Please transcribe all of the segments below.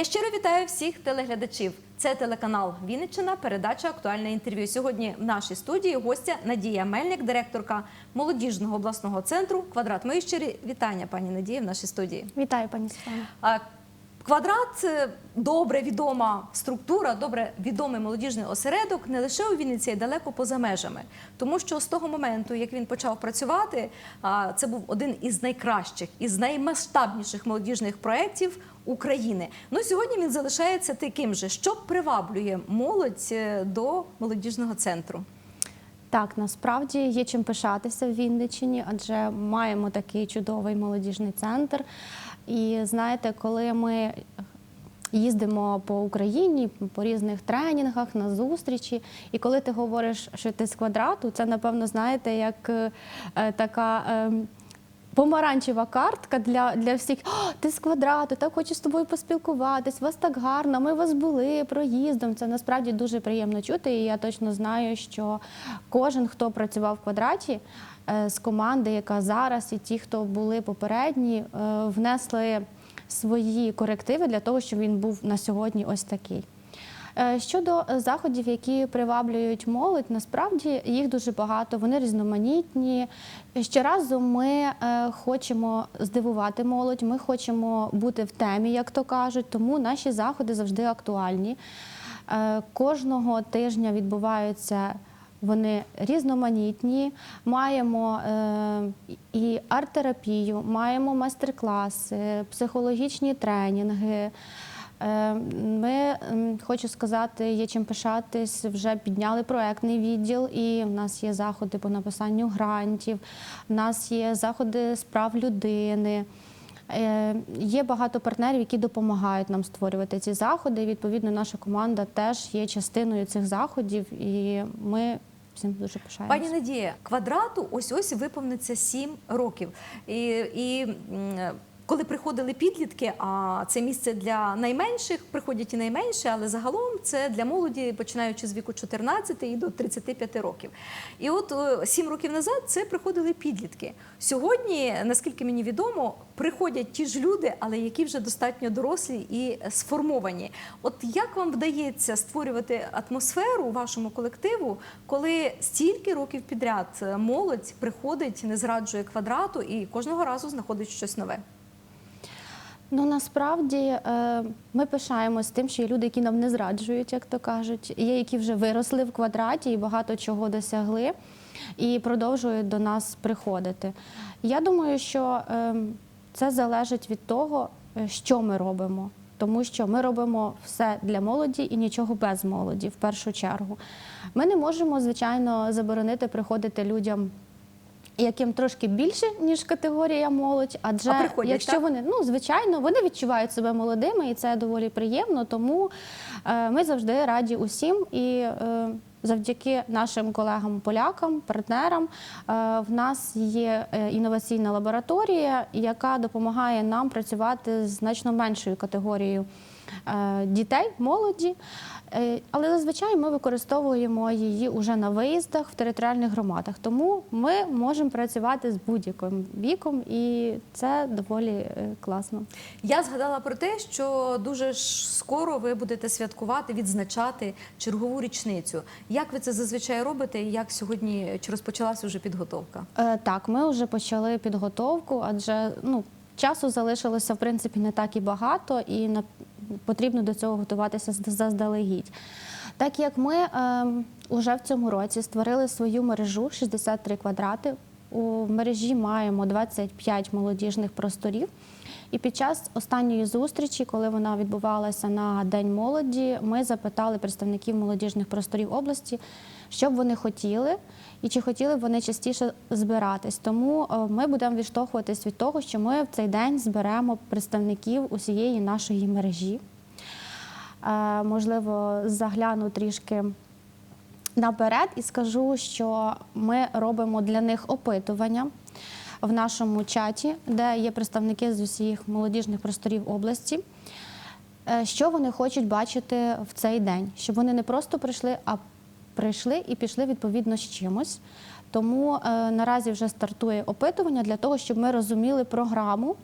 Я щиро вітаю всіх телеглядачів. Це телеканал Вінниччина, передача Актуальне інтерв'ю. Сьогодні в нашій студії гостя Надія Мельник, директорка молодіжного обласного центру Квадрат. Мої щирі вітання, пані Надії, в нашій студії. Вітаю, пані Світлана. Квадрат добре відома структура, добре відомий молодіжний осередок не лише у Вінниці, а й далеко поза межами. Тому що з того моменту, як він почав працювати, це був один із найкращих, із наймасштабніших молодіжних проєктів України. Ну сьогодні він залишається таким же, що приваблює молодь е, до молодіжного центру. Так, насправді є чим пишатися в Вінниччині, адже маємо такий чудовий молодіжний центр. І знаєте, коли ми їздимо по Україні по різних тренінгах, на зустрічі, і коли ти говориш, що ти з квадрату, це напевно знаєте, як е, така. е, Помаранчева картка для, для всіх. «О, ти з квадрату, так хочу з тобою поспілкуватись, вас так гарно, ми вас були проїздом. Це насправді дуже приємно чути. І я точно знаю, що кожен, хто працював в квадраті е, з команди, яка зараз, і ті, хто були попередні, е, внесли свої корективи для того, щоб він був на сьогодні ось такий. Е, Щодо заходів, які приваблюють молодь, насправді їх дуже багато, вони різноманітні. Щоразу ми е, хочемо здивувати молодь, ми хочемо бути в темі, як то кажуть, тому наші заходи завжди актуальні. Е, Кожного тижня відбуваються. Вони різноманітні. Маємо е, і арт-терапію, маємо майстер-класи, психологічні тренінги. Е, Ми хочу сказати, є чим пишатись. Вже підняли проектний відділ, і в нас є заходи по написанню грантів, в нас є заходи з прав людини. Е, Є багато партнерів, які допомагають нам створювати ці заходи. Відповідно, наша команда теж є частиною цих заходів, і ми всім дуже пишаємося. Пані Надія, квадрату ось ось виповниться 7 років. І, і коли приходили підлітки, а це місце для найменших, приходять і найменші, але загалом це для молоді, починаючи з віку 14 і до 35 років. І от 7 років назад це приходили підлітки. Сьогодні, наскільки мені відомо, приходять ті ж люди, але які вже достатньо дорослі і сформовані. От як вам вдається створювати атмосферу вашому колективу, коли стільки років підряд молодь приходить, не зраджує квадрату і кожного разу знаходить щось нове? Ну насправді е, ми пишаємось тим, що є люди, які нам не зраджують, як то кажуть. Є, які вже виросли в квадраті і багато чого досягли, і продовжують до нас приходити. Я думаю, що е, це залежить від того, е, що ми робимо. Тому що ми робимо все для молоді і нічого без молоді в першу чергу. Ми не можемо, звичайно, заборонити приходити людям яким трошки більше, ніж категорія молодь, адже А приходять, якщо так? вони ну звичайно вони відчувають себе молодими, і це доволі приємно. Тому е, ми завжди раді усім і. Е, Завдяки нашим колегам-полякам, партнерам, е, в нас є е, інноваційна лабораторія, яка допомагає нам працювати з значно меншою категорією е, дітей, молоді. Але зазвичай ми використовуємо її уже на виїздах в територіальних громадах. Тому ми можемо працювати з будь-яким віком, і це доволі класно. Я згадала про те, що дуже скоро ви будете святкувати, відзначати чергову річницю. Як ви це зазвичай робите? І як сьогодні чи розпочалася вже підготовка? Е, Так, ми вже почали підготовку, адже ну, часу залишилося в принципі не так і багато, і на, потрібно до цього готуватися заздалегідь. Так як ми е, уже в цьому році створили свою мережу 63 квадрати. У мережі маємо 25 молодіжних просторів. І під час останньої зустрічі, коли вона відбувалася на День молоді, ми запитали представників молодіжних просторів області, що б вони хотіли, і чи хотіли б вони частіше збиратись. Тому е, ми будемо відштовхуватись від того, що ми в цей день зберемо представників усієї нашої мережі. Е, Можливо, загляну трішки наперед і скажу, що ми робимо для них опитування в нашому чаті, де є представники з усіх молодіжних просторів області. Е, Що вони хочуть бачити в цей день, щоб вони не просто прийшли, а прийшли і пішли відповідно з чимось. Тому е, наразі вже стартує опитування для того, щоб ми розуміли програму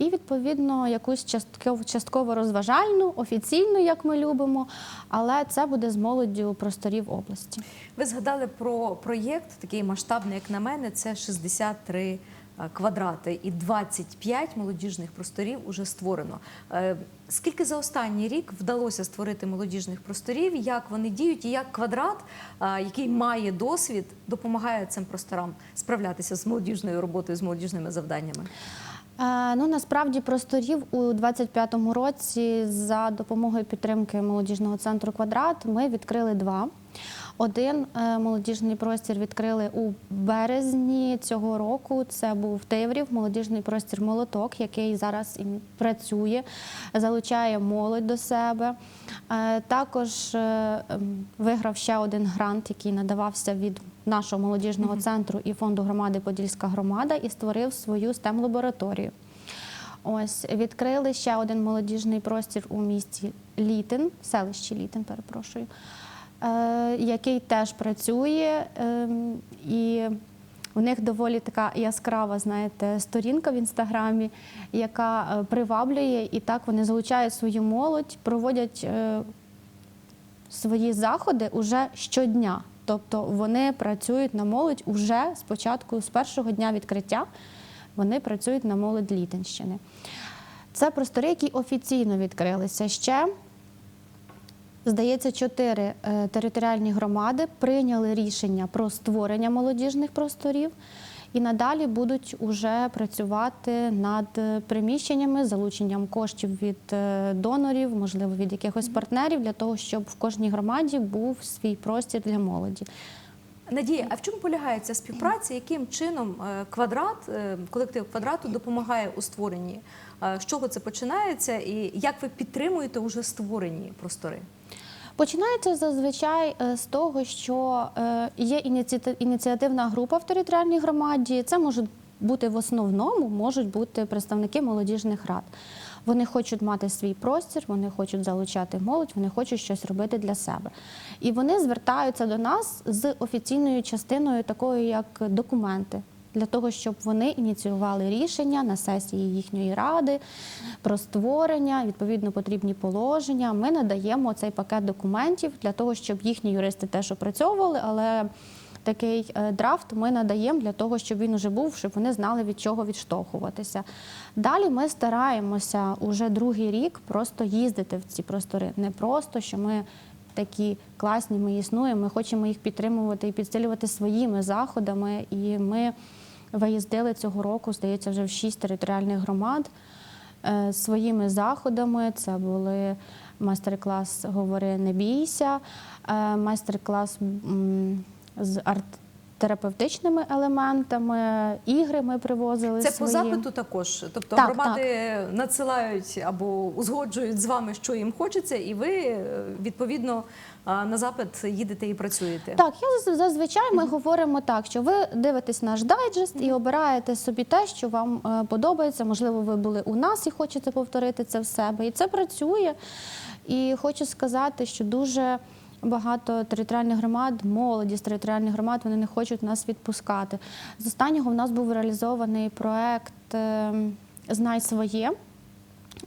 і відповідно якусь частково, частково розважальну, офіційну, як ми любимо. Але це буде з молоддю просторів області. Ви згадали про проєкт, такий масштабний, як на мене, це 63 е, квадрати і 25 молодіжних просторів уже створено. Е, Скільки за останній рік вдалося створити молодіжних просторів? Як вони діють, і як квадрат, е, який має досвід, допомагає цим просторам справлятися з молодіжною роботою, з молодіжними завданнями? Ну насправді просторів у 25-му році за допомогою підтримки молодіжного центру Квадрат ми відкрили два. Один е, молодіжний простір відкрили у березні цього року. Це був Тиврів, молодіжний простір Молоток, який зараз і працює, залучає молодь до себе. Е, Також е, виграв ще один грант, який надавався від нашого молодіжного центру і фонду громади Подільська громада, і створив свою stem лабораторію Ось відкрили ще один молодіжний простір у місті Літин, селищі Літин, перепрошую, який теж працює. ем, і у них доволі така яскрава, знаєте, сторінка в інстаграмі, яка е, приваблює, і так вони залучають свою молодь, проводять е, свої заходи уже щодня. Тобто вони працюють на молодь уже спочатку, з першого дня відкриття, вони працюють на молодь Літинщини. Це простори, які офіційно відкрилися. Ще, здається, чотири е, територіальні громади прийняли рішення про створення молодіжних просторів і надалі будуть уже працювати над е, приміщеннями, залученням коштів від е, донорів, можливо, від якихось партнерів, для того, щоб в кожній громаді був свій простір для молоді. Надія, а в чому полягає ця співпраця? Яким чином квадрат, колектив квадрату допомагає у створенні? З чого це починається, і як ви підтримуєте уже створені простори? Починається зазвичай е, з того, що е, є ініціати- ініціативна група в територіальній громаді. Це можуть бути в основному, можуть бути представники молодіжних рад. Вони хочуть мати свій простір, вони хочуть залучати молодь, вони хочуть щось робити для себе. І вони звертаються до нас з офіційною частиною, такою як документи. Для того, щоб вони ініціювали рішення на сесії їхньої ради про створення, відповідно потрібні положення. Ми надаємо цей пакет документів для того, щоб їхні юристи теж опрацьовували, але такий е, драфт ми надаємо для того, щоб він уже був, щоб вони знали від чого відштовхуватися. Далі ми стараємося уже другий рік просто їздити в ці простори. Не просто, що ми такі класні, ми існуємо, ми хочемо їх підтримувати і підсилювати своїми заходами. І ми виїздили цього року, здається, вже в шість територіальних громад е, своїми заходами. Це були майстер-клас Говори не бійся, е, майстер-клас з з арт-терапевтичними елементами, ігри ми привозили. Це по запиту також. Тобто Так, громади надсилають або узгоджують з вами, що їм хочеться, і ви е, відповідно е, на запит їдете і працюєте. Так, я зазвичай ми говоримо так, що ви дивитесь наш дайджест і обираєте собі те, що вам е, подобається. Можливо, ви були у нас і хочете повторити це в себе. І це працює. І хочу сказати, що дуже багато територіальних громад, молоді з територіальних громад, вони не хочуть нас відпускати. З останнього в нас був реалізований проект е, Знай своє.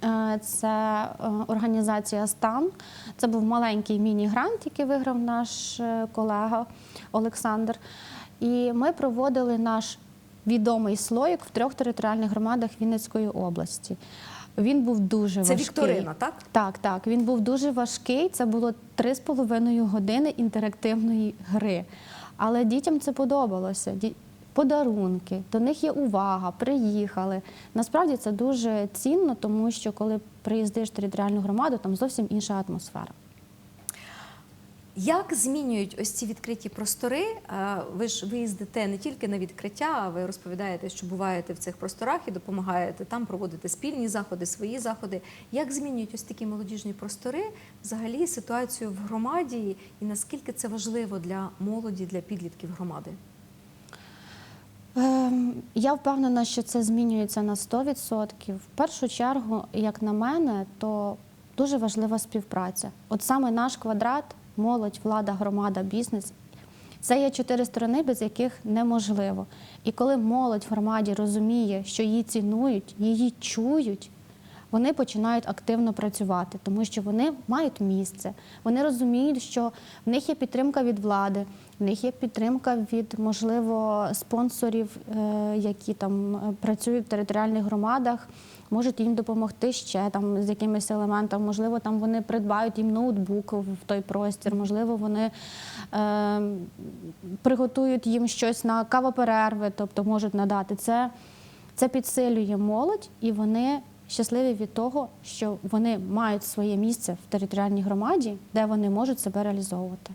Е, Це е, організація Стан. Це був маленький міні-грант, який виграв наш колега Олександр. І ми проводили наш відомий слоїк в трьох територіальних громадах Вінницької області. Він був дуже Це важкий. вікторина, так? Так, так. Він був дуже важкий. Це було три з половиною години інтерактивної гри. Але дітям це подобалося. Ді- Подарунки, до них є увага, приїхали. Насправді це дуже цінно, тому що коли приїздиш в територіальну громаду, там зовсім інша атмосфера. Як змінюють ось ці відкриті простори? Ви ж виїздите не тільки на відкриття, а ви розповідаєте, що буваєте в цих просторах і допомагаєте там проводити спільні заходи, свої заходи. Як змінюють ось такі молодіжні простори взагалі ситуацію в громаді, і наскільки це важливо для молоді, для підлітків громади? Ем, Я впевнена, що це змінюється на 100%. В першу чергу, як на мене, то дуже важлива співпраця. От саме наш квадрат, молодь, влада, громада, бізнес. Це є чотири сторони, без яких неможливо. І коли молодь в громаді розуміє, що її цінують, її чують, вони починають активно працювати, тому що вони мають місце. Вони розуміють, що в них є підтримка від влади, в них є підтримка від, можливо, спонсорів, е, які там е, працюють в територіальних громадах, можуть їм допомогти ще там з якимись елементами. Можливо, там вони придбають їм ноутбук в той простір, можливо, вони е, приготують їм щось на кавоперерви, тобто можуть надати це. Це підсилює молодь, і вони щасливі від того, що вони мають своє місце в територіальній громаді, де вони можуть себе реалізовувати.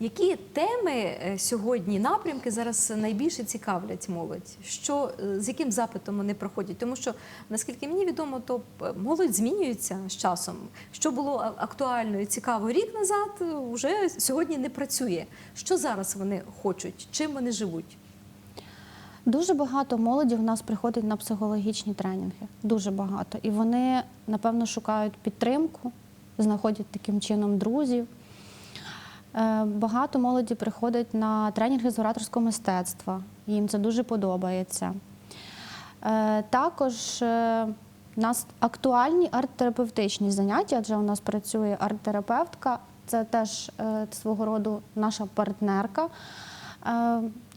Які теми е, сьогодні напрямки зараз найбільше цікавлять молодь? Що е, з яким запитом вони проходять? Тому що наскільки мені відомо, то е, молодь змінюється з часом. Що було актуально і цікаво рік назад, вже сьогодні не працює. Що зараз вони хочуть? Чим вони живуть? Дуже багато молоді в нас приходить на психологічні тренінги. Дуже багато. І вони, напевно, шукають підтримку, знаходять таким чином друзів. Е, Багато молоді приходить на тренінги з ораторського мистецтва. Їм це дуже подобається. Е, Також е, у нас актуальні арт-терапевтичні заняття, адже у нас працює арт-терапевтка. Це теж е, свого роду наша партнерка.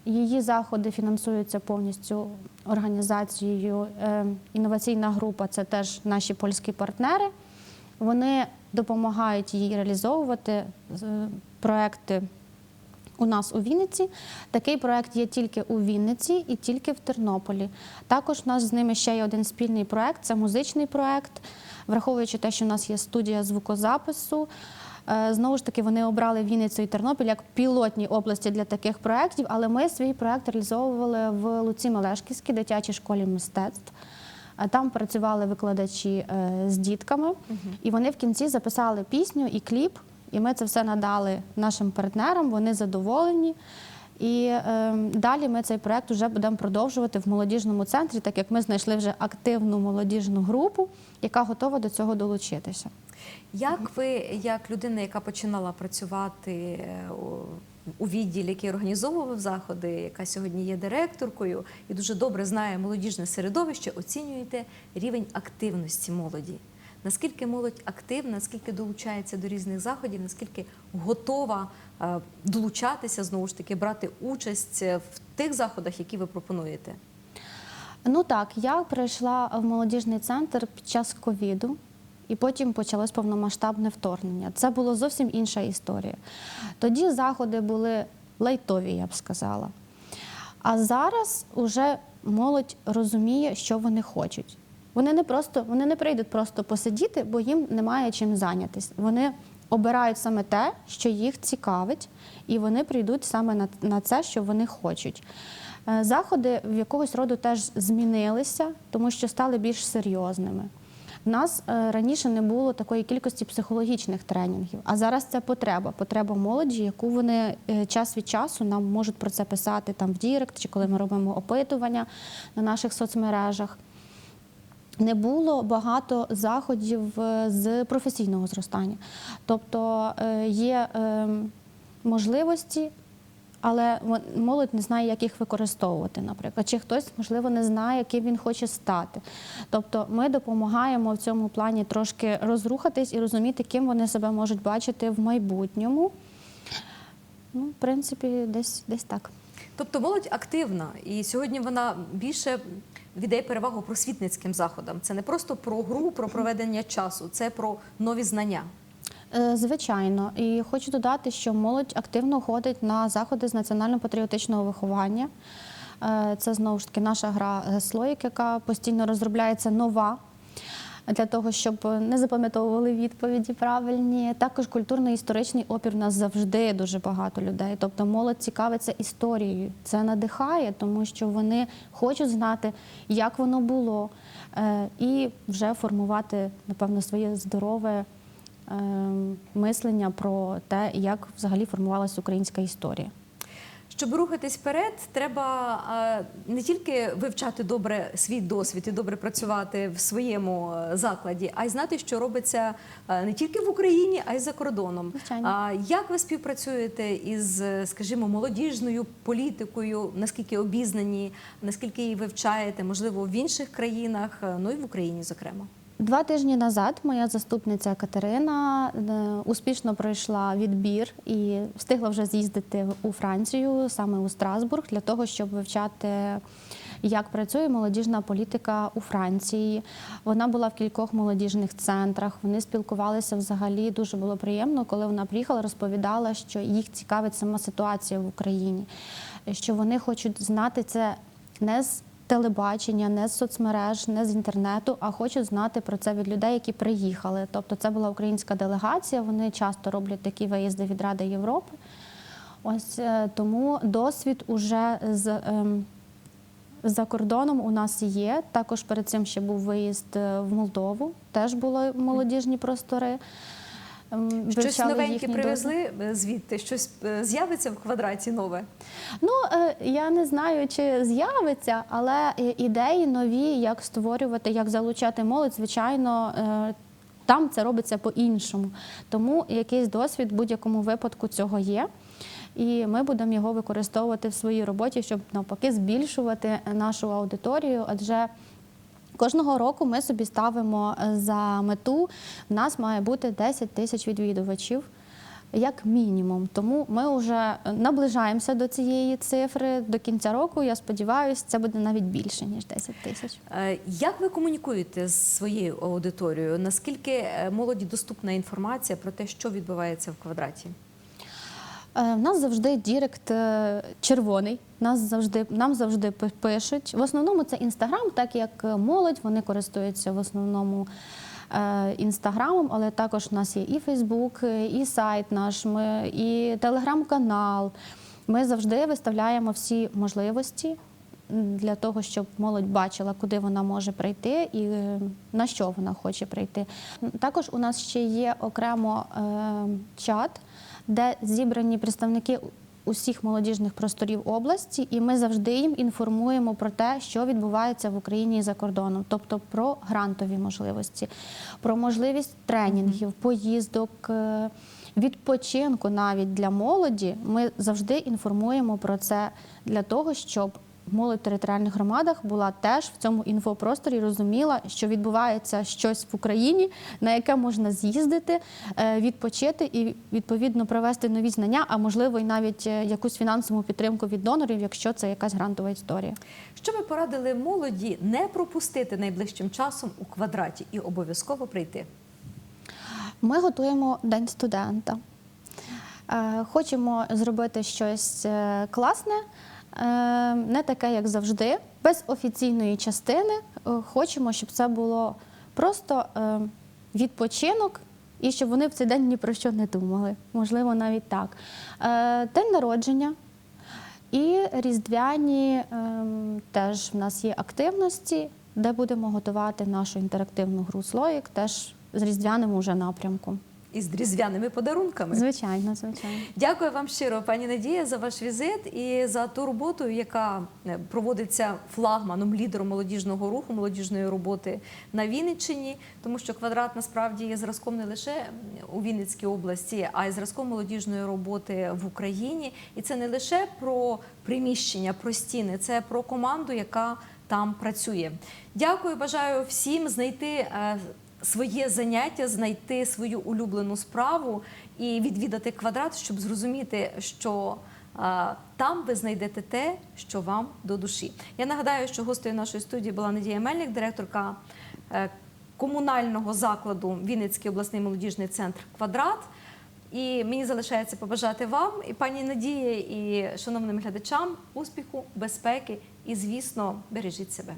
Її заходи фінансуються повністю організацією. Е, Інноваційна група це теж наші польські партнери. Вони допомагають їй реалізовувати е, проекти у нас у Вінниці. Такий проект є тільки у Вінниці і тільки в Тернополі. Також у нас з ними ще є один спільний проект це музичний проект. Враховуючи те, що у нас є студія звукозапису. Е, Знову ж таки, вони обрали Вінницю і Тернопіль як пілотні області для таких проєктів, але ми свій проект реалізовували в Луці Малешківській дитячій школі мистецтв. Там працювали викладачі е, з дітками, і вони в кінці записали пісню і кліп. І ми це все надали нашим партнерам. Вони задоволені. І е, далі ми цей проект вже будемо продовжувати в молодіжному центрі, так як ми знайшли вже активну молодіжну групу, яка готова до цього долучитися. Як ви, як людина, яка починала працювати е, у- відділі, який організовував заходи, яка сьогодні є директоркою і дуже добре знає молодіжне середовище, оцінюєте рівень активності молоді? Наскільки молодь активна, наскільки долучається до різних заходів, наскільки готова е, долучатися знову ж таки, брати участь е, в тих заходах, які ви пропонуєте? Ну так, я прийшла в молодіжний центр під час ковіду, і потім почалось повномасштабне вторгнення. Це була зовсім інша історія. Тоді заходи були лайтові, я б сказала. А зараз уже молодь розуміє, що вони хочуть. Вони не просто вони не прийдуть просто посидіти, бо їм немає чим зайнятися. Вони обирають саме те, що їх цікавить, і вони прийдуть саме на, на це, що вони хочуть. Е, Заходи в якогось роду теж змінилися, тому що стали більш серйозними. У нас е, раніше не було такої кількості психологічних тренінгів, а зараз це потреба, потреба молоді, яку вони е, час від часу нам можуть про це писати там в Дірект, чи коли ми робимо опитування на наших соцмережах. Не було багато заходів е, з професійного зростання. Тобто є е, можливості, але молодь не знає, як їх використовувати, наприклад. Чи хтось, можливо, не знає, ким він хоче стати. Тобто ми допомагаємо в цьому плані трошки розрухатись і розуміти, ким вони себе можуть бачити в майбутньому. Ну, в принципі, десь, десь так. Тобто молодь активна, і сьогодні вона більше віддає перевагу просвітницьким заходам. Це не просто про гру, про проведення часу, це про нові знання. Е, Звичайно, і хочу додати, що молодь активно ходить на заходи з національно-патріотичного виховання. Е, Це знову ж таки наша гра е, слоїк, яка постійно розробляється нова. Для того, щоб не запам'ятовували відповіді правильні. Також культурно-історичний опір у нас завжди дуже багато людей. Тобто молодь цікавиться історією. Це надихає, тому що вони хочуть знати, як воно було, і вже формувати, напевно, своє здорове мислення про те, як взагалі формувалася українська історія. Щоб рухатись вперед, треба е, не тільки вивчати добре свій досвід і добре працювати в своєму е, закладі, а й знати, що робиться е, не тільки в Україні, а й за кордоном. А як ви співпрацюєте із, скажімо, молодіжною політикою? Наскільки обізнані, наскільки її вивчаєте, можливо, в інших країнах, ну і в Україні, зокрема? Два тижні назад моя заступниця Катерина е, успішно пройшла відбір і встигла вже з'їздити у Францію, саме у Страсбург, для того, щоб вивчати. Як працює молодіжна політика у Франції? Вона була в кількох молодіжних центрах. Вони спілкувалися взагалі. Дуже було приємно, коли вона приїхала, розповідала, що їх цікавить сама ситуація в Україні, що вони хочуть знати це не з телебачення, не з соцмереж, не з інтернету, а хочуть знати про це від людей, які приїхали. Тобто, це була українська делегація. Вони часто роблять такі виїзди від Ради Європи. Ось е, тому досвід уже з. ем, за кордоном у нас є. Також перед цим ще був виїзд е, в Молдову. Теж були молодіжні простори. Ем, Щось новеньке привезли е, звідти, щось е, з'явиться в квадраті нове. Ну е, я не знаю, чи з'явиться, але ідеї нові, як створювати, як залучати молодь, звичайно. Там це робиться по-іншому. Тому якийсь досвід в будь-якому випадку цього є. І ми будемо його використовувати в своїй роботі, щоб навпаки збільшувати нашу аудиторію. Адже кожного року ми собі ставимо е, за мету, в нас має бути 10 тисяч відвідувачів. Як мінімум, тому ми вже наближаємося до цієї цифри. До кінця року я сподіваюся, це буде навіть більше ніж 10 тисяч. Е, Як ви комунікуєте з своєю аудиторією? Наскільки е, молоді доступна інформація про те, що відбувається в квадраті? Е, В нас завжди Дірект е, червоний. Нас завжди нам завжди пишуть. В основному це інстаграм, так як е, молодь вони користуються в основному інстаграмом, але також у нас є і Фейсбук, і сайт наш, ми, і телеграм-канал. Ми завжди виставляємо всі можливості для того, щоб молодь бачила, куди вона може прийти і на що вона хоче прийти. Також у нас ще є окремо чат, де зібрані представники усіх молодіжних просторів області, і ми завжди їм інформуємо про те, що відбувається в Україні і за кордоном, тобто про грантові можливості, про можливість тренінгів, поїздок. е, Відпочинку навіть для молоді ми завжди інформуємо про це для того, щоб молодь в територіальних громадах була теж в цьому інфопросторі, розуміла, що відбувається щось в Україні, на яке можна з'їздити, е, відпочити і відповідно провести нові знання, а можливо, і навіть е, якусь фінансову підтримку від донорів, якщо це якась грантова історія. Що ви порадили молоді не пропустити найближчим часом у квадраті і обов'язково прийти? Ми готуємо День студента. Е, Хочемо зробити щось класне, не таке, як завжди, без офіційної частини. Е, Хочемо, щоб це було просто е, відпочинок. І щоб вони в цей день ні про що не думали, можливо, навіть так. Е, День народження і різдвяні ем, теж в нас є активності, де будемо готувати нашу інтерактивну гру слоїк, теж з різдвяним уже напрямком. Із різдвяними подарунками. Звичайно, звичайно. Дякую вам щиро, пані Надія, за ваш візит і за ту роботу, яка е, проводиться флагманом, лідером молодіжного руху, молодіжної роботи на Вінниччині, тому що квадрат насправді є зразком не лише у Вінницькій області, а й зразком молодіжної роботи в Україні. І це не лише про приміщення, про стіни, це про команду, яка там працює. Дякую, бажаю всім знайти. Своє заняття, знайти свою улюблену справу і відвідати квадрат, щоб зрозуміти, що там ви знайдете те, що вам до душі. Я нагадаю, що гостею нашої студії була Надія Мельник, директорка е, комунального закладу Вінницький обласний молодіжний центр Квадрат. І мені залишається побажати вам, і пані Надії, і шановним глядачам успіху, безпеки і, звісно, бережіть себе.